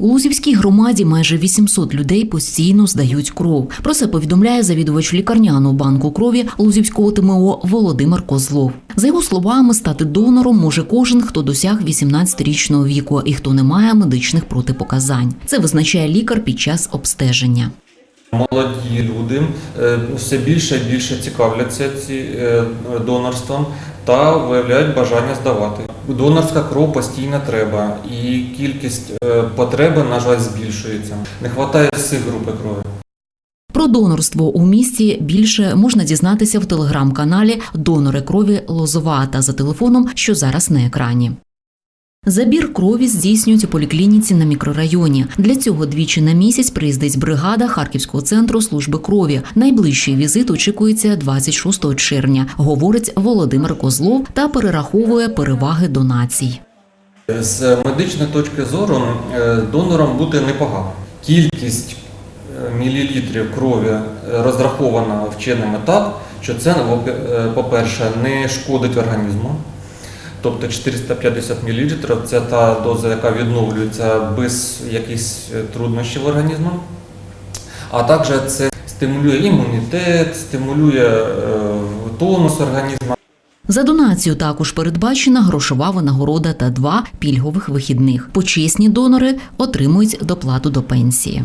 У Лузівській громаді майже 800 людей постійно здають кров. Про це повідомляє завідувач лікарняного банку крові Лузівського ТМО Володимир Козлов. За його словами, стати донором може кожен, хто досяг 18-річного віку і хто не має медичних протипоказань. Це визначає лікар під час обстеження. Молоді люди е, все більше і більше цікавляться ці, е, донорством та виявляють бажання здавати. Донорська кров постійно треба, і кількість е, потреби, на жаль, збільшується. Не вистачає всіх групи крові. Про донорство у місті більше можна дізнатися в телеграм-каналі Донори крові Лозова та за телефоном, що зараз на екрані. Забір крові здійснюють у поліклініці на мікрорайоні. Для цього двічі на місяць приїздить бригада Харківського центру служби крові. Найближчий візит очікується 26 червня, говорить Володимир Козлов та перераховує переваги донацій. З медичної точки зору е, донором бути непогано. Кількість е, мілілітрів крові е, розрахована вченими так, що це, е, по-перше, не шкодить організму. Тобто 450 мл це та доза, яка відновлюється без якихось е, труднощів організму. А також це стимулює імунітет, стимулює е, тонус організму. За донацію також передбачена грошова винагорода та два пільгових вихідних. Почесні донори отримують доплату до пенсії.